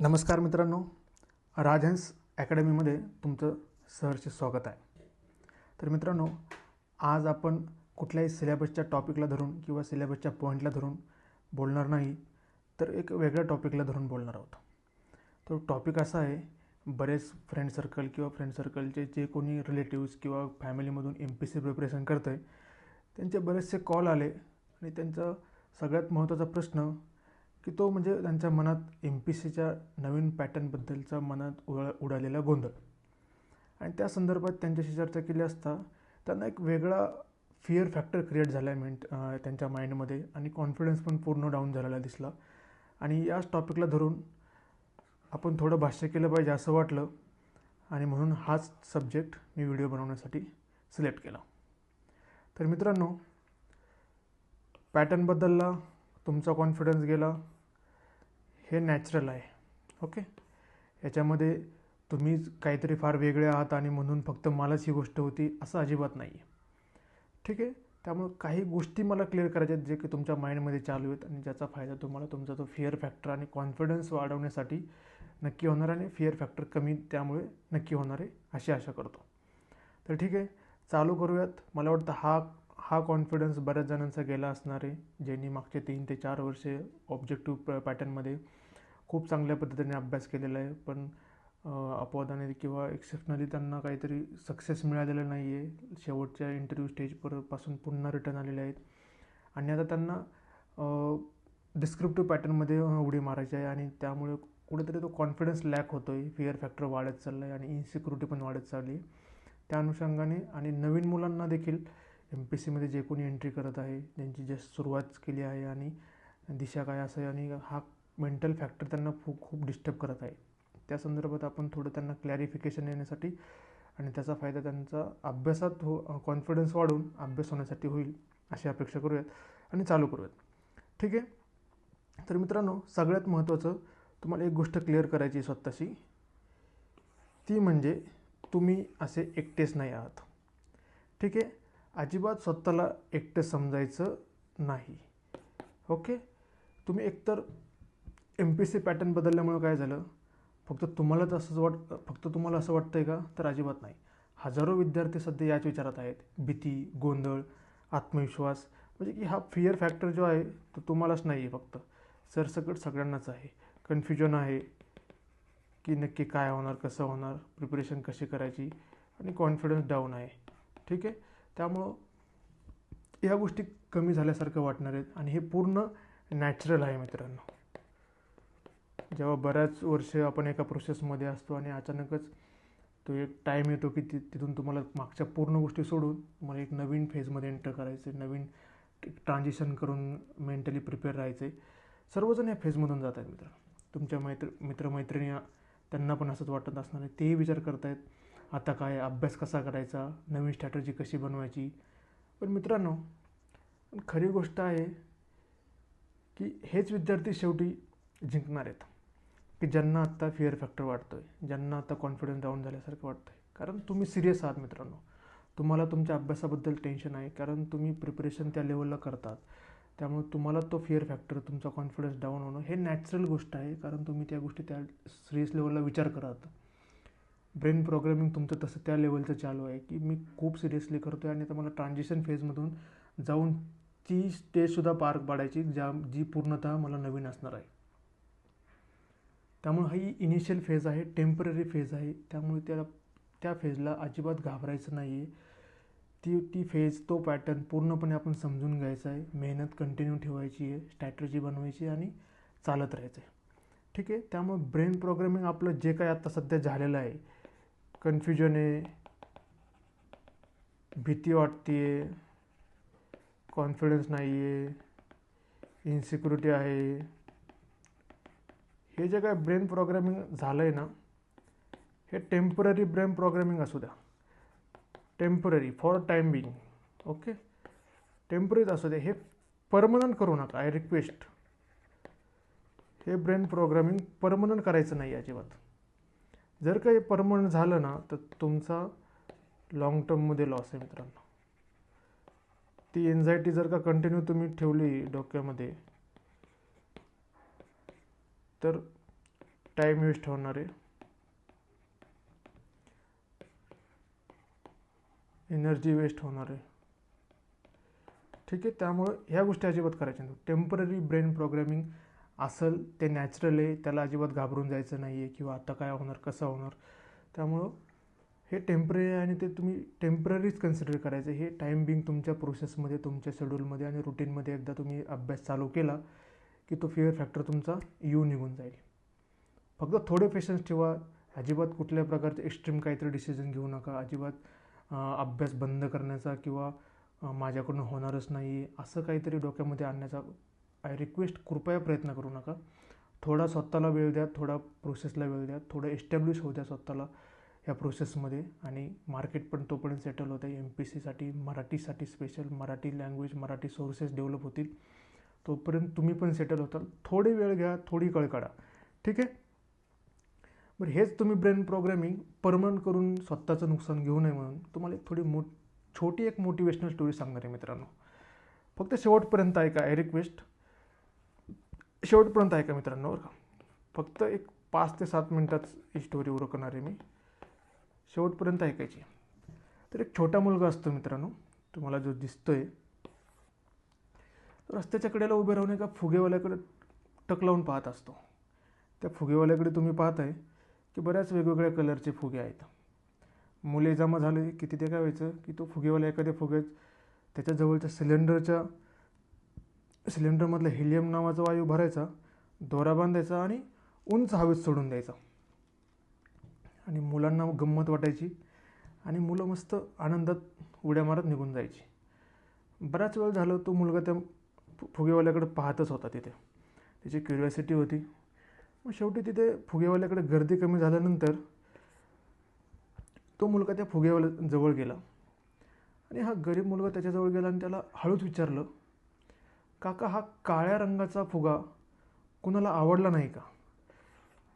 नमस्कार मित्रांनो राजहंस अकॅडमीमध्ये तुमचं सहर्ष स्वागत आहे. तर मित्रांनो आज आपण कुठल्याही सिलेबसच्या टॉपिकला धरून किंवा सिलेबसच्या पॉईंटला धरून बोलणार नाही तर एक वेगळ्या टॉपिकला धरून बोलणार आहोत. तो टॉपिक असा आहे बरेच फ्रेंड सर्कल किंवा फ्रेंड सर्कलचे जे कोणी रिलेटिव्स किंवा फॅमिलीमधून एम पी सी प्रिपरेशन करतं आहे त्यांचे बरेचसे कॉल आले आणि त्यांचा सगळ्यात महत्त्वाचा प्रश्न की तो म्हणजे त्यांच्या मनात एम पी सीच्या नवीन पॅटर्नबद्दलचा मनात उडा उडालेला गोंधळ. आणि त्या संदर्भात त्यांच्याशी चर्चा केली असता त्यांना एक वेगळा फिअर फॅक्टर क्रिएट झाला आहे मेंट त्यांच्या माइंडमध्ये आणि कॉन्फिडन्स पण पूर्ण डाऊन झालेला दिसला. आणि याच टॉपिकला धरून आपण थोडं भाष्य केलं पाहिजे असं वाटलं आणि म्हणून हाच सब्जेक्ट मी व्हिडिओ बनवण्यासाठी सिलेक्ट केला. तर मित्रांनो पॅटर्न बदलला तुमचा कॉन्फिडन्स गेला हे नॅचरल आहे. ओके याच्यामध्ये तुम्ही काहीतरी फार वेगळे आहात आणि म्हणून फक्त मलाच ही गोष्ट होती असं अजिबात नाही आहे ठीक आहे? त्यामुळं काही गोष्टी मला क्लिअर करायच्या आहेत जे की तुमच्या माइंडमध्ये चालू आहेत आणि ज्याचा फायदा तुम्हाला तुमचा तो फिअर फॅक्टर आणि कॉन्फिडन्स वाढवण्यासाठी नक्की होणार आणि फिअर फॅक्टर कमी त्यामुळे नक्की होणार आहे अशी आशा करतो. तर ठीक आहे चालू करूयात. मला वाटतं हा हा कॉन्फिडन्स बऱ्याच जणांचा गेला असणार आहे ज्यांनी मागचे तीन ते चार वर्षे ऑब्जेक्टिव्ह पॅटर्नमध्ये खूप चांगल्या पद्धतीने अभ्यास केलेला आहे. पण अपवादाने किंवा एक्सेप्शनली त्यांना काहीतरी सक्सेस मिळालेलं नाही आहे शेवटच्या इंटरव्ह्यू स्टेजपर्यंतपासून पुन्हा रिटर्न आलेले आहेत. आणि आता त्यांना डिस्क्रिप्टिव्ह पॅटर्नमध्ये उडी मारायची आहे आणि त्यामुळे कुठेतरी तो कॉन्फिडन्स लॅक होतो आहे फिअर फॅक्टर वाढत चालला आहे आणि इन्सिक्युरिटी पण वाढत चालली आहे. त्या अनुषंगाने आणि नवीन मुलांना देखील एम पी सीमध्ये जे कोणी एंट्री करत आहे ज्यांची जस्ट सुरुवात केली आहे आणि दिशा काय असं आहे आणि हा मेंटल फॅक्टर त्यांना खूप खूप डिस्टर्ब करत आहे. त्या संदर्भात आपण थोडं त्यांना क्लॅरिफिकेशन येण्यासाठी आणि त्याचा फायदा त्यांचा अभ्यासात हो कॉन्फिडन्स वाढून अभ्यास होण्यासाठी होईल अशी अपेक्षा करूयात आणि चालू करूयात. ठीक आहे? तर मित्रांनो सगळ्यात महत्त्वाचं तुम्हाला एक गोष्ट क्लिअर करायची स्वतःशी. ती म्हणजे तुम्ही असे एकटेच नाही आहात. ठीक आहे? अजिबात स्वतःला एकटं समजायचं नाही. ओके तुम्ही एकतर एम पी सी पॅटर्न बदलल्यामुळं काय झालं? फक्त तुम्हालाच असंच वाट फक्त तुम्हाला असं वाटतं आहे का? तर अजिबात नाही. हजारो विद्यार्थी सध्या याच विचारात आहेत. भीती गोंधळ आत्मविश्वास. म्हणजे की हा फिअर फॅक्टर जो आहे तो तुम्हालाच नाही आहे फक्त. सरसकट सगळ्यांनाच आहे. कन्फ्युजन आहे की नक्की काय होणार कसं होणार प्रिपरेशन कशी करायची? आणि कॉन्फिडन्स डाऊन आहे. ठीक आहे? त्यामुळं या गोष्टी कमी झाल्यासारखं वाटणार आहेत आणि हे पूर्ण नॅचरल आहे मित्रांनो. जेव्हा बऱ्याच वर्ष आपण एका प्रोसेसमध्ये असतो आणि अचानकच तो एक टाईम येतो की ति तिथून तुम्हाला मागच्या पूर्ण गोष्टी सोडून तुम्हाला एक नवीन फेजमध्ये एंटर करायचं आहे नवीन ट्रान्झिशन करून मेंटली प्रिपेअर राहायचं आहे सर्वजण या फेजमधून जात आहेत मित्र तुमच्या मैत्र मित्रमैत्रिणी त्यांना पण असंच वाटत असणार आहे तेही विचार करतायत. आता काय अभ्यास कसा करायचा? नवीन स्ट्रॅटजी कशी बनवायची? पण मित्रांनो खरी गोष्ट आहे की हेच विद्यार्थी शेवटी जिंकणार आहेत. की ज्यांना आत्ता फिअर फॅक्टर वाटतो आहे ज्यांना आता कॉन्फिडन्स डाऊन झाल्यासारखं वाटतं आहे कारण तुम्ही सिरियस आहात मित्रांनो. तुम्हाला तुमच्या अभ्यासाबद्दल टेन्शन आहे. कारण तुम्ही प्रिपरेशन त्या लेवलला करतात. त्यामुळे तुम्हाला तो फिअर फॅक्टर तुमचा कॉन्फिडन्स डाऊन होणं हे नॅचरल गोष्ट आहे. कारण तुम्ही त्या गोष्टी त्या सिरियस लेवलला विचार करत ब्रेन प्रोग्रामिंग तुमचं तसं त्या लेवलचं चालू आहे की मी खूप सिरियसली करतो आहे आणि तर मला ट्रान्झिशन फेजमधून जाऊन ती स्टेजसुद्धा पार पाडायची ज्या जी पूर्णतः मला नवीन असणार आहे. त्यामुळे ही इनिशियल फेज आहे टेंपररी फेज आहे. त्यामुळे त्या त्या फेजला अजिबात घाबरायचं नाही आहे ती ती फेज तो पॅटर्न पूर्णपणे आपण समजून घ्यायचा आहे. मेहनत कंटिन्यू ठेवायची आहे स्ट्रॅटर्जी बनवायची आणि चालत राहायचं आहे. ठीक आहे? त्यामुळे ब्रेन प्रोग्रामिंग आपलं जे काय आत्ता सध्या झालेलं आहे कन्फ्युजन आहे भीती वाटते आहे कॉन्फिडन्स नाही आहे. इन्सिक्युरिटी आहे हे जे काय ब्रेन प्रोग्रामिंग झालं आहे ना हे टेंपररी ब्रेन प्रोग्रामिंग असू द्या. Temporary for time being okay टेम्पररीच असू दे हे परमनंट करू नका आय रिक्वेस्ट हे ब्रेन प्रोग्रामिंग परमनंट करायचं नाही अजिबात. जर काही परमनंट झालं ना तर तुमचा लाँग टर्ममध्ये लॉस आहे मित्रांनो. ती एन्झायटी जर का कंटिन्यू तुम्ही ठेवली डोक्यामध्ये तर टाईम वेस्ट होणार आहे. एनर्जी वेस्ट होणार आहे. ठीक आहे त्यामुळं ह्या गोष्टी अजिबात करायच्या टेंपररी ब्रेन प्रोग्रॅमिंग असेल ते नॅचरल आहे त्याला अजिबात घाबरून जायचं नाही आहे किंवा आता काय होणार कसं होणार. त्यामुळं हे टेंपररी आहे आणि ते तुम्ही टेम्पररीच कन्सिडर करायचं. हे टाईम बिंग तुमच्या प्रोसेसमध्ये तुमच्या शेड्यूलमध्ये आणि रुटीनमध्ये एकदा तुम्ही अभ्यास चालू केला की तो फिअर फॅक्टर तुमचा येऊ निघून जाईल. फक्त थोडे पेशन्स ठेवा. अजिबात कुठल्या प्रकारचे एक्स्ट्रीम काहीतरी डिसिजन घेऊ नका. अजिबात अभ्यास बंद करण्याचा किंवा माझ्याकडून होणारच नाही असं काहीतरी डोक्यामध्ये आणण्याचा आय रिक्वेस्ट कृपया प्रयत्न करू नका. थोडा स्वतःला वेळ द्या थोडा प्रोसेसला वेळ द्या थोडं एस्टॅब्लिश होऊ द्या स्वतःला ह्या प्रोसेसमध्ये. आणि मार्केट पण तोपर्यंत सेटल होतं एम पी सीसाठी मराठीसाठी special Marathi language Marathi sources develop होतील. तोपर्यंत तुम्ही पण सेटल होताल. थोडी वेळ घ्या थोडी कळ काढा. ठीक आहे? बरं हेच तुम्ही ब्रेन प्रोग्रॅमिंग परमनंट करून स्वतःचं नुकसान घेऊ नये म्हणून तुम्हाला एक थोडी मो छोटी एक मोटिवेशनल स्टोरी सांगणार आहे मित्रांनो. फक्त शेवटपर्यंत ऐका. आय रिक्वेस्ट शेवटपर्यंत ऐका मित्रांनो बरं का. फक्त एक पाच ते सात मिनटात ही स्टोरी उरकणार आहे मी. शेवटपर्यंत ऐकायची. तर एक छोटा मुलगा असतो मित्रांनो तुम्हाला जो दिसतो आहे रस्त्याच्या कडेला उभे राहून एका फुगेवाल्याकडे टक लावून पाहत असतो. त्या फुगेवाल्याकडे तुम्ही पाहताय की बऱ्याच वेगवेगळ्या कलरचे फुगे आहेत. मुले जमा झाले की तिथे काय व्हायचं? की तो फुगेवाला एखाद्या फुग्यात त्याच्या जवळच्या सिलेंडरच्या सिलेंडरमधला हिलियम नावाचा वायू भरायचा दोरा बांधायचा आणि उंच हवेत सोडून द्यायचा. आणि मुलांना गंमत वाटायची आणि मुलं मस्त आनंदात उड्या मारत निघून जायची. बराच वेळ झालं तो मुलगा त्या फुगेवाल्याकडे पाहतच होता तिथे. त्याची क्युरिओसिटी होती. मग शेवटी तिथे फुगेवाल्याकडे गर्दी कमी झाल्यानंतर तो मुलगा त्या फुगेवाल्याजवळ गेला. आणि हा गरीब मुलगा त्याच्याजवळ गेला आणि त्याला हळूच विचारलं काका हा काळ्या रंगाचा फुगा कुणाला आवडला नाही का?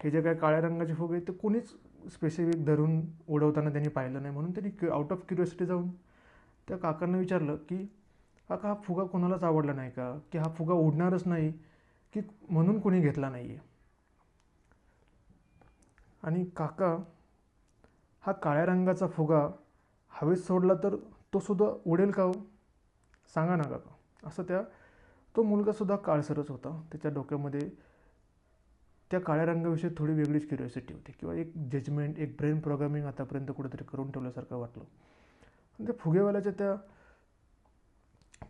हे जे काय काळ्या रंगाचे फुगे ते कोणीच स्पेसिफिक धरून उडवताना त्यांनी पाहिलं नाही. म्हणून त्यांनी क्यु आउट ऑफ क्युरिओसिटी जाऊन त्या काकांना विचारलं की काका हा फुगा कोणालाच आवडला नाही का? की हा फुगा उडणारच नाही? की म्हणून कोणी घेतला नाही आहे आणि काका हा काळ्या रंगाचा फुगा हवेत सोडला तर तो सुद्धा उडेल का हो? सांगा ना काका. असं त्या तो मुलगासुद्धा काळसरच होता. त्याच्या डोक्यामध्ये त्या काळ्या रंगाविषयी थोडी वेगळीच क्युरिओसिटी होती किंवा एक जजमेंट एक ब्रेन प्रोग्रामिंग आतापर्यंत कुठेतरी करून ठेवल्यासारखं वाटलं. आणि त्या फुगेवाल्याच्या त्या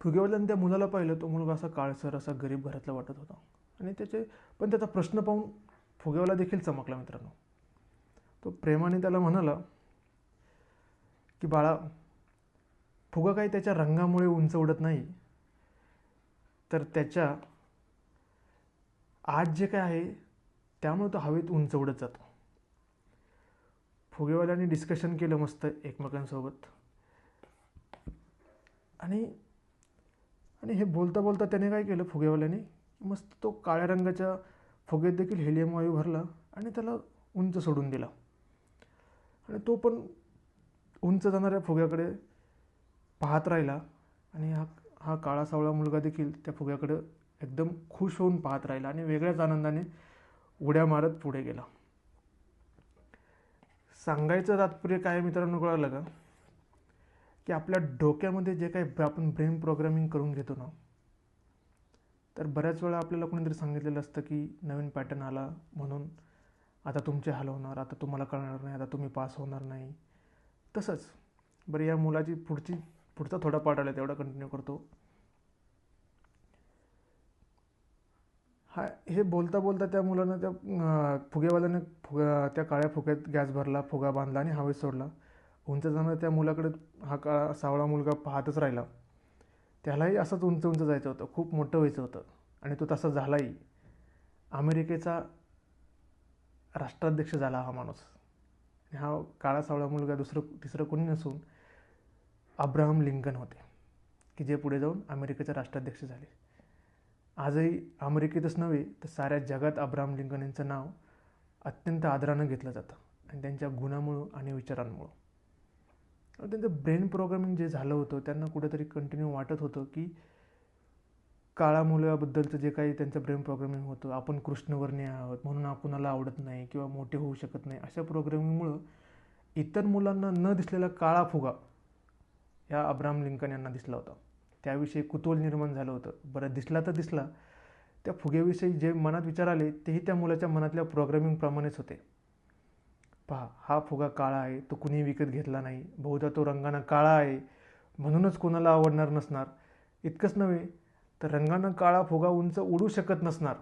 फुगेवाल्यानं त्या मुलाला पाहिलं तो मुलगा असा काळसर असा गरीब घरातला वाटत होता. आणि त्याचे पण त्याचा प्रश्न पाहून फुगेवाला देखील चमकला मित्रांनो. तो प्रेमाने त्याला म्हणाला की बाळा फुगा काही त्याच्या रंगामुळे उंच उडत नाही. तर त्याच्या आज जे काय आहे त्यामुळे तो हवेत उंच उडत जातो. फुगेवाल्याने डिस्कशन केलं मस्त एकमेकांसोबत. आणि आणि हे बोलता बोलता त्याने काय केलं फुगेवाल्याने? मस्त तो काळ्या रंगाच्या फुगेत देखील हेलियम वायू भरला आणि त्याला उंच सोडून दिला. आणि तो पण उंच जाणाऱ्या फुग्याकडे पाहत राहिला आणि हा हा काळा सावळा मुलगा देखील त्या फुग्याकडं एकदम खुश होऊन पाहत राहिला आणि वेगळ्याच आनंदाने उड्या मारत पुढे गेला. सांगायचं तात्पर्य काय मित्रांनो कळालं का? की आपल्या डोक्यामध्ये जे काही आपण ब्रेन प्रोग्रामिंग करून घेतो ना तर बऱ्याच वेळा आपल्याला कोणीतरी सांगितलेलं असतं की नवीन पॅटर्न आला म्हणून आता तुमचे हाल होणार आता तुम्हाला कळणार नाही आता तुम्ही पास होणार नाही. तसंच बरं या मुलाची पुढची पुढचा थोडा पार्ट आला तेवढा कंटिन्यू करतो. हा हे बोलता बोलता त्या मुलानं त्या फुगेवाल्याने फुगा त्या काळ्या फुग्यात गॅस भरला फुगा बांधला आणि हवेत सोडला. उंच जाणं त्या मुलाकडे हा काळा सावळा मुलगा पाहतच राहिला. त्यालाही असंच उंच उंच जायचं होतं खूप मोठं व्हायचं होतं आणि तो तसा झालाही. अमेरिकेचा राष्ट्राध्यक्ष झाला हा माणूस. हा काळा सावळा मुलगा दुसरं तिसरं कोणी नसून अब्राहम लिंकन होते की जे पुढे जाऊन अमेरिकेचे राष्ट्राध्यक्ष झाले. आजही अमेरिकेतच नव्हे तर साऱ्या जगात अब्राहम लिंकन यांचं नाव अत्यंत आदरानं घेतलं जातं आणि त्यांच्या गुणामुळं आणि विचारांमुळं. त्यांचं ब्रेन प्रोग्रामिंग जे झालं होतं त्यांना कुठेतरी कंटिन्यू वाटत होतं की काळा मुलाबद्दलचं जे काही त्यांचं ब्रेन प्रोग्रामिंग होतं आपण कृष्णवर्णीय आहोत म्हणून आपणाला आवडत नाही किंवा मोठे होऊ शकत नाही अशा प्रोग्रामिंगमुळं इतर मुलांना न दिसलेला काळा फुगा या अब्राम लिंकन यांना दिसला होता. त्याविषयी कुतूहल निर्माण झालं होतं. बरं दिसला तर दिसला. त्या फुग्याविषयी जे मनात विचार आले तेही त्या मुलाच्या मनातल्या प्रोग्रामिंगप्रमाणेच होते. पहा हा फुगा काळा आहे तो कुणीही विकत घेतला नाही. बहुधा तो रंगानं काळा आहे म्हणूनच कोणाला आवडणार नसणार. इतकंच नव्हे तर रंगानं काळा फुगा उंच उडू शकत नसणार.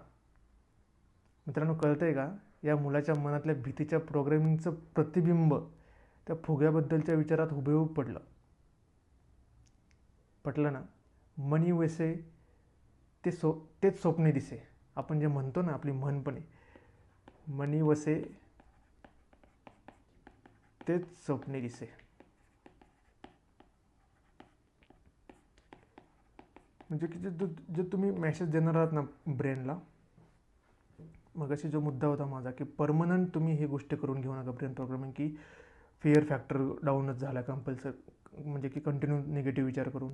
मित्रांनो कळतं आहे का? या मुलाच्या मनातल्या भीतीच्या प्रोग्रॅमिंगचं प्रतिबिंब त्या फुग्याबद्दलच्या विचारात हुबेहूब पडलं. पटलं ना मनी वैसे ते सो तेच स्वप्ने दिसे. आपण जे म्हणतो ना आपली म्हणपणे मनी वसे तेच स्वप्ने दिसे. म्हणजे की जे जे तुम्ही मेसेज देणार आहात ना ब्रेनला मग अशी जो मुद्दा होता माझा की परमनंट तुम्ही ही गोष्ट करून घेऊ नका ब्रेन प्रोग्रामिंग की फिअर फॅक्टर डाऊनच झाला कंपल्सर म्हणजे की कंटिन्यू निगेटिव्ह विचार करून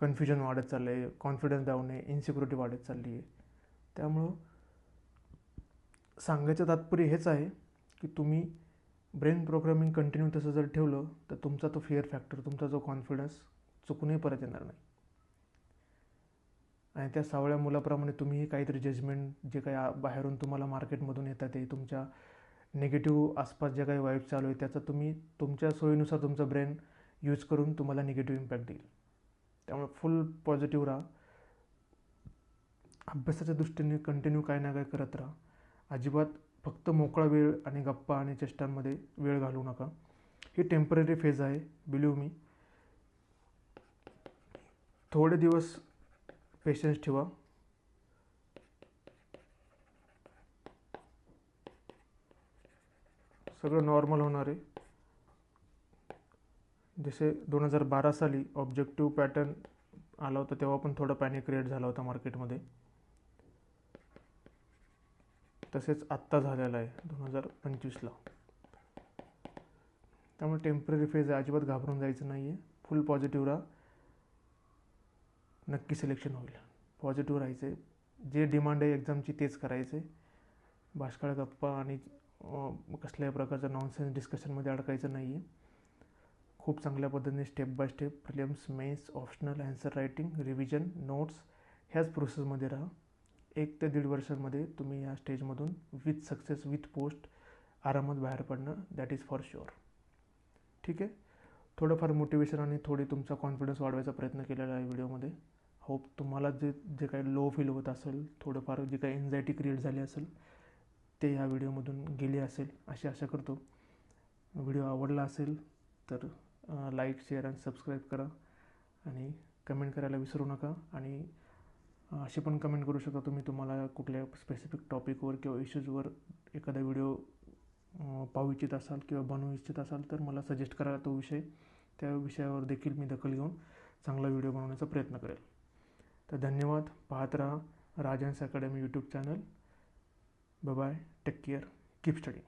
कन्फ्युजन वाढत चाललं आहे कॉन्फिडन्स डाऊन आहे इन्सिक्युरिटी वाढत चालली आहे त्यामुळं सांगायचं तात्पर्य हेच आहे की तुम्ही ब्रेन प्रोग्रामिंग कंटिन्यू तसं जर ठेवलं तर तुमचा तो फिअर फॅक्टर तुमचा जो कॉन्फिडन्स चुकूनही परत येणार नाही. आणि त्या सावळ्या मुलाप्रमाणे तुम्हीही काहीतरी जजमेंट जे काही बाहेरून तुम्हाला मार्केटमधून येतात ते तुमच्या निगेटिव्ह आसपास जे काही वाईट चालू आहे त्याचा तुम्ही तुमच्या सोयीनुसार तुमचा ब्रेन यूज करून तुम्हाला निगेटिव्ह इम्पॅक्ट देईल. त्यामुळे फुल पॉझिटिव्ह राहा. अभ्यासाच्या दृष्टीने कंटिन्यू काय ना काय करत राहा. अजिबात फक्त मोकळा वेळ आणि गप्पा आणि चेष्टांमध्ये वेळ घालवू नका. ही टेंपररी फेज आहे बिलीव मी थोडे दिवस पेशन्स ठेवा. सगळं नॉर्मल होणार आहे. जसे दोन हजार बारा साली ऑब्जेक्टिव्ह पॅटर्न आला होता तेव्हा पण थोडा पॅनिक क्रिएट झाला होता मार्केटमध्ये तसेच आत्ता झालेला आहे दोन हजार पंचवीसला. त्यामुळे टेंपररी फेज आहे अजिबात घाबरून जायचं नाही आहे फुल पॉझिटिव्ह राहा नक्की सिलेक्शन होईल. पॉझिटिव्ह राहायचं आहे जे डिमांड आहे एक्झामची तेच करायचं आहे गप्पा आणि कसल्याही प्रकारचं नॉनसेन्स डिस्कशनमध्ये अडकायचं नाही आहे खूप चांगल्या पद्धतीने step by step prelims mains optional answer writing revision notes ह्याच प्रोसेसमध्ये राहा. एक ते दीड वर्षांमध्ये तुम्ही या स्टेजमधून विथ सक्सेस विथ पोस्ट आरामात बाहेर पडणं दॅट इज फॉर शुअर ठीक आहे? थोडंफार मोटिवेशन आणि थोडी तुमचा कॉन्फिडन्स वाढवायचा प्रयत्न केलेला आहे व्हिडिओमध्ये होप तुम्हाला जे जे काही लो फील होत असेल थोडंफार जे काही एन्झायटी क्रिएट झाली असेल ते ह्या व्हिडिओमधून गेले असेल अशी आशा करतो. व्हिडिओ आवडला असेल तर लाईक शेअर आणि सबस्क्राईब करा. आणि कमेंट करायला विसरू नका. आणि अशी पण कमेंट करू शकता तुम्ही. तुम्हाला कुठल्या स्पेसिफिक टॉपिकवर किंवा इश्यूजवर एखादा व्हिडिओ पाहू इच्छित असाल किंवा बनवू इच्छित असाल तर मला सजेस्ट करा तो विषय. त्या विषयावर देखील मी दखल घेऊन चांगला व्हिडिओ बनवण्याचा प्रयत्न करेल. तर धन्यवाद. पाहत राहा Rajan's academy YouTube channel bye take care keep study